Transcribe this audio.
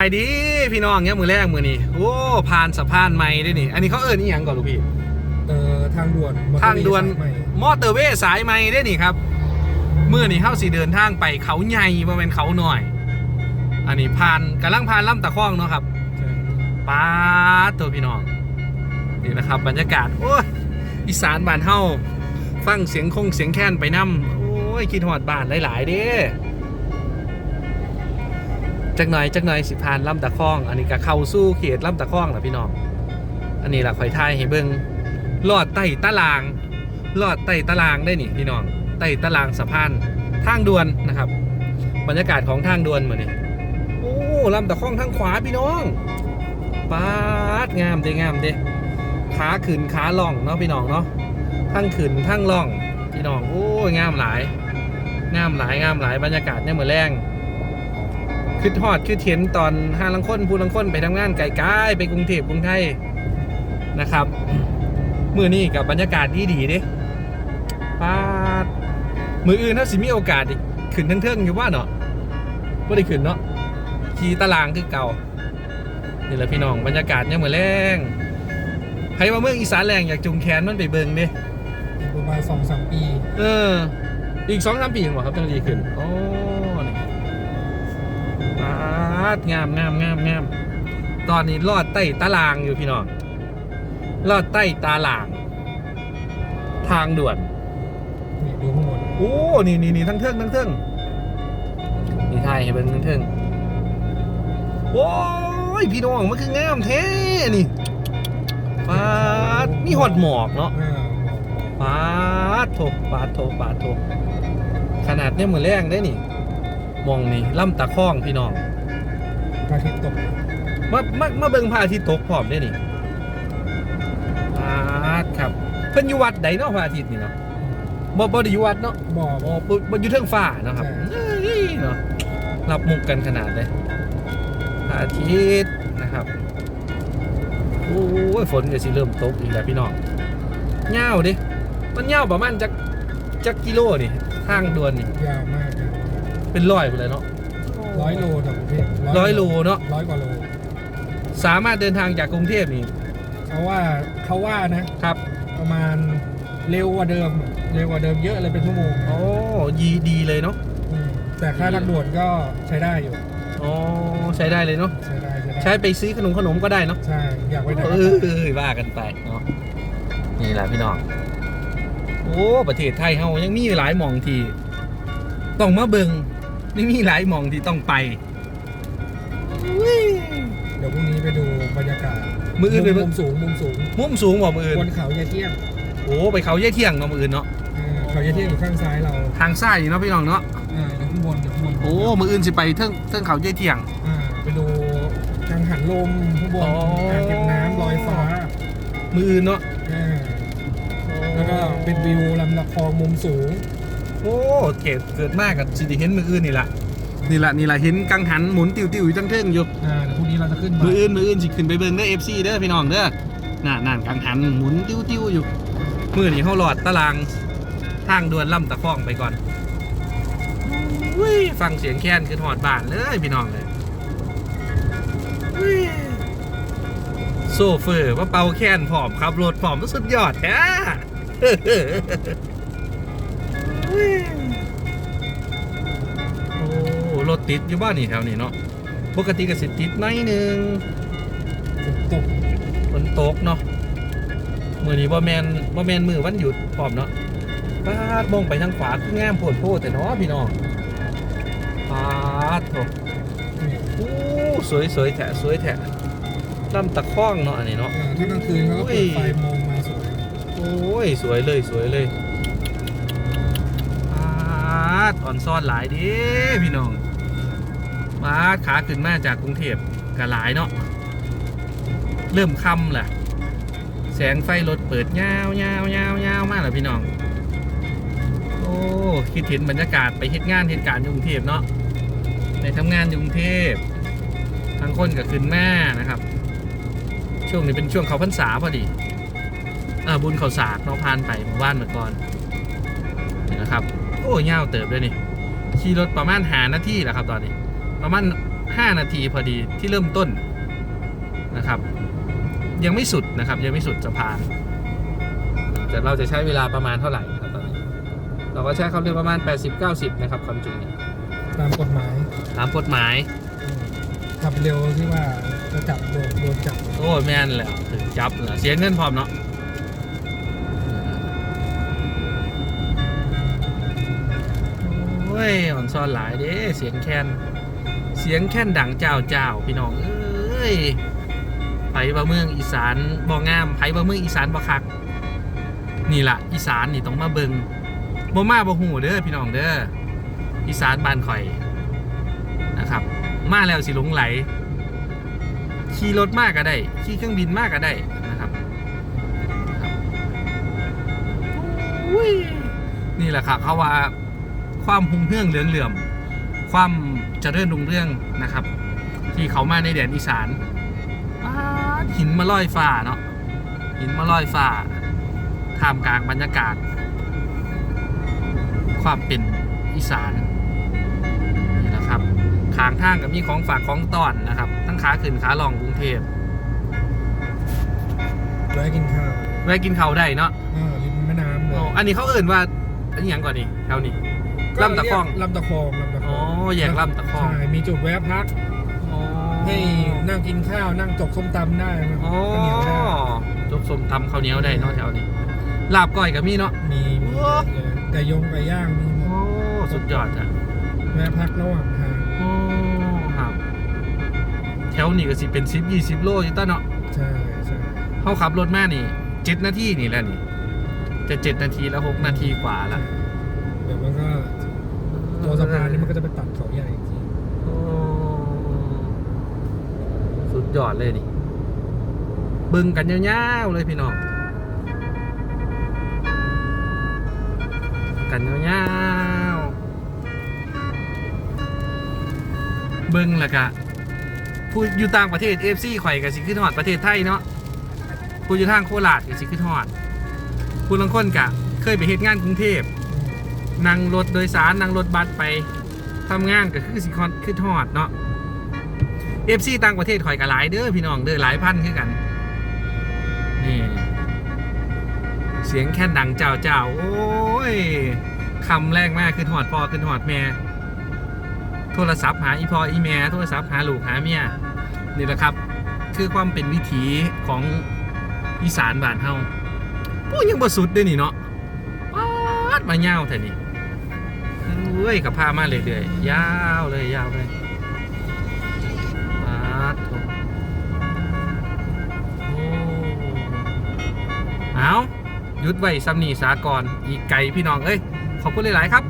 ไปดีพี่น้องเนี่ยมือแรกมือนี่โอ้ผ่านสะพานใหม่ด้วยนี่ อันนี้เขาเอิ้นอีหยังก่อนลูกพี่เอ่อทางด่วนมอเตอร์ทางด่วนเวย์สายใหม่มอเตอร์เวย์สายใหม่ด้วยนี่ครับมื่อนี่เข้าสีเดินทางไปเขาใหญ่มาเป็นเขาหน่อย อันนี้ผ่านกำลังผ่านลำตะคองเนาะครับใช่ป้าดตัวพี่น้องนี่นะครับบรรยากาศโอ้ยอีสานบ้านเฮาฟังเสียงคงเสียงแค้นไปนํโอ้ยคิดหอดบ้านหลาย ๆ เด้ จักหน่อยจักหน่อยสิผ่านลำตะคอง อันนี้ก็เข้าสู้เขตลำตะคองแหละพี่น้อง อันนี้ล่ะข่อยทายให้เบิ่งลอดใต้ตาราง ลอดใต้ตารางได้นี่พี่น้องใต้ตารางสะพานทางด่วนนะครับ บรรยากาศของทางด่วนเหมือนนี่โอ้ลำตะคองทางขวาพี่น้องปาดงามเด้งามเด้ขาขึ้นขาล่องเนาะพี่น้องเนาะทั้งขึ้นทั้งล่อง พี่น้องโอ้ยงามหลาย งามหลายงามหลายบรรยากาศเนี่ยเหมือนแรง คือทอดคือเทียนตอนห้าลังค้นผู้ลังค้นไปทำงานไกลๆไปกรุงเทพกรุงไทยนะครับมือนี้กับบรรยากาศดีดีๆเด้ปาดมืออื่นถ้าสิมีโอกาสอีกขึ้นเทิงๆอยู่ว่าเนาะไม่ได้ขึ้นเนาะขี่ตารางคือเก่านี่แหละพี่น้องบรรยากาศเนี่ยเหมือนแรงใครมาเมืองอีสานแรงอยากจุงแขนมันไปเบิงเด้อีกประมาณสองสามปี เออ อีกสองสามปีเหรอครับจังดีขึ้นโอ้นี่ปา ดงามงามงามงามตอนนี้ลอดใต้ตารางอยู่พี่น้องลอดใต้ตาราง ทางด่วนนี่ดูข้างบนโอ้นี่นี่นี่ทั้งเทิงทั้งเทิงนี่ไทยให้เป็นทั้งเทิงโอ้ยพี่น้องมันคืองามแท้นี่ปาดมีหอดหมอกเนาะอ่าปาดโถปาดโถปาดโถขนาดเนี่ยมือแรงได้นี่มองนี่ล่ำตะข้องพี่น้อง พระอาทิตย์ตกมามามาเบิ่งพระอาทิตย์ตกพร้อมได้นี่ปาดครับเพิ่นอยู่วัดใดเนาะพระอาทิตย์นี่เนาะบ่บ่ได้อยู่วัดเนาะบ่ออ๋อบ่บ่อยู่เทิงฟ้าเนาะครับใช่เอ้ยเนาะรับมุกกันขนาดเลยพระอาทิตย์นะครับโอ้ยฝนก็สิเริ่มตกอีกแล้วพี่น้องเงาวดิมันเงาวประมาณจักจักกิโลนี่ทางด่วนนี่ยาวมากนะเป็นร้อยไปเลยเนาะ ร้อยโลจากกรุงเทพร้อยโลเนาะร้อยกว่าโล สามารถเดินทางจากกรุงเทพนี่เขาว่าเขาว่านะครับ ประมาณเร็วกว่าเดิม เร็วกว่าเดิมเยอะเลยเป็นชั่วโมงโอ้ดีดีเลยเนาะอืมแต่ค่าทางด่วนก็ใช้ได้อยู่อ๋อใช้ได้เลยเนาะใช้ได้ใช้ได้ใช้ไปซื้อขนมขนมก็ได้เนาะใช่อยากไปไหนเอก็ไปอว่ากันไปเนาะนี่แหละพี่น้องโอ้ประเทศไทยเฮายังมีหลายหม่องที่ต้องมาเบิง ยังมีหลายหม่องที่ต้องไปอุ้ยเดี๋ยวพรุ่งนี้ไปดูบรรยากาศมืออื่นไปเบิ่มุงมสูงมุมสูงมุมสูงกว่ามืออื่นบนเขายายเที่ยงโอ้ไปเขาเย่เที่ยงเนาะมืออื่นเนาะอ่าเขายายเที่ยงอยู่ข้างซ้ายเราทางซ้ายนี่เนาะพี่น้องเนาะอ่าอยู่ข้างบนอยู่ข้างบนโอ้มืออื่นสิไปเทิงเทิงเขาเย่เที่ยง อ่าไปดูทางหันลมข้างบนอ๋ออ่ อ่างเก็บน้ำลอยฟ้ามืออื่นเนาะอ่าแล้วก็เป็นวิวลำตะคองมุมสูง โอ้เกิดเกิดมากกับสิไดิเห็นมืออื่นนี่แหละนี่แหละนี่แหละเห็นกังหันหมุนติวติวๆอยู่ตั้งเทิงอยู่อ่าเดี๋ยวพรุ่งนี้เราจะขึ้นมืออื่นมืออื่นสิขึ้นไปเบิ่งเด้อ FC เด้อพี่น้องเด้อน่านั่นกังหันหมุนติวติวๆอยู่มือนี่เขาหลอดตารางทางด่วนล่ำตะคองไปก่อนอุ้ยฟังเสียงแค้นคือหอดบ้านเลยพี่น้องเลยอุ้ยโซเฟอร์ว่าเป่าแค้นผอมขับรถผอมสุดยอดแท้ ติดอยู่บ้านนี่แถวนี้เนาะปกติก็สิติดหน่อยหนึงฝนตกฝนตกเนาะมือนี้บ่แมนบ่แมนมือวันหยุดพร้อมเนาะปาดมองไปทางขวาคืองามโพดโพดแต่เนาะพี่น้องปาดโถนี่โอ้สวยสวยแถะสวยแถะลำตะข้องเนาะอันนี้เนาะอ่าถ้ากลางคืนเขาก็เปิดไฟมองมาสวยโอ้ยสวยเลยสวยเลยปาดอ่อนซ่อนหลายเดิพี่น้อง ปาขาขึ้นมาจากกรุงเทพก็หลายเนาะเริ่มค่ำแหละแสงไฟรถเปิดยาวยาวยาวยาวมากเลยพี่น้อง โอ้คิดเห็นบรรยากาศไปเฮ็ดงานเหตุการณ์กรุงเทพเนาะไปทำงานอยู่กรุงเทพทางคนกับขึ้นแม่นะครับ ช่วงนี้เป็นช่วงเขาพรรษาพอดีอ่าบุญเขาสากเนาะพานไปหมู่บ้านเมื่อก่อนนี่นะครับ โอ้ยาวเติบด้วยนี่ขี่รถประมาณหานาทีแหละครับตอนนี้ ประมาณ 5 นาทีพอดีที่เริ่มต้นนะครับ ยังไม่สุดนะครับ ยังไม่สุดสะพานแต่เราจะใช้เวลาประมาณเท่าไหร่ครับตอนนี้เราก็ใช้ความเร็วประมาณ 80-90 นะครับความจริงเนี่ยตามกฎหมายตามกฎหมายอืมขับเร็วที่ว่าจะจับโดนโดนจับโอ้ยแม่นแหละถึงจับเหรอเสียเงินพร้อมเนาะโอ้ยอ่อนซ่อนหลายเด้เสียงแคนเสียงแค่นดังเจ้าเจ้าพี่น้องเอ้ยไผบ่เมืองอีสานบ่งามไผบ่เมืองอีสานบ่คัก นี่ล่ะ อีสานนี่ต้องมาเบิงบ่มาบ่หูเด้อพี่น้องเด้ออีสานบ้านข่อยนะครับ มาแล้วสิหลงไหล ขี่รถมากก็ได้ ขี่เครื่องบินมากก็ได้นะครับนี่แหละครับเขาว่าความหุ่งเรื่องเหลืองเหลื่อม ความเจริญรุ่งเรื่องนะครับ ที่เขามาในแดนอีสานป๊าดหินมาลอยฟ้าเนาะหินมาลอยฟ้าท่ามกลางบรรยากาศ ความเป็นอีสานนี่แหละครับทางทางกับมีของฝากของต้อนนะครับ ทั้งขาขึ้นขาลองกรุงเทพแวะกินข้าวแวะกินข้าวได้เนาะอ่าริมแม่น้ำเลโอ้ยอันนี้เขาเอื่นว่าอันนี้หยังก่อนนี่แถวนี้ลำตะคองลำตะคองลำตะ คอ๋อองแยกลำตะคองใช่มีจุดแวะพักอ๋อให้นั่งกินข้าวนั่งจกส้มตำได้นะอ๋อข้าวเหนียวได้จบสมตำข้าวเหนียวได้เนาะแถวนี้ลาบก้อยกับมีเนาะมีมีโอ้เยอะไก่ยงไก่ย่างมีหมโอ้ดสุดยอดอะแวะพักระหว่างทางโอ้ครับแถวนี้ก็สิเป็น10 20โลอยู่ต้าเนาะใช่ใช่เขาขับรถมานี่7นาทีนี่แหละนี่จะ7นาทีแล้ว6นาทีกว่าละเดี๋ยวมันก็ ตัวสะพานนี่มันก็จะไปตัดเขาใหญ่จริงโอ้สุดยอดเลยนี่เบึงกันยาวๆเลยพี่น้อง กันยาวๆเบึงและกะผู้อยู่ต่างประเทศเอฟซีข่อยกับสิขึ้นฮอดประเทศไทยเนาะผู้อยู่ทางโคราชกับสิขึ้นฮอดผู้ลางคนกะ เคยไปเหตุงานกรุงเทพ นั่งรถโดยสารนั่งรถบัสไปทำงานก็คือสิคอนคือทอดเนาะเอฟซีต่างประเทศข่อยก็หลายเด้อพี่น้องเด้อหลายพันคือกันนี่เสียงแค่นดังเจ้าเจ้าโอ้ยคำแรกมากคือหอดพ่อคือหอดแม่โทรศัพท์หาอีพ่ออีแม่โทรศัพท์หาลูกหาเมียนี่แหละครับ คือความเป็นวิถีของอีสานบ้านเฮาโอ้ยยังบ่สุดด้อนี่เนาะปาดมาเงาแต่นี่ เอ้ยกับผ้ามาเรื่อยๆยาวเลยยาวเลยปาดโถโอ้เอาหยุดไว้ซ้ำนี่สากรอีกไก่พี่น้องเอ้ยขอบคุณหลาย ๆ ครับ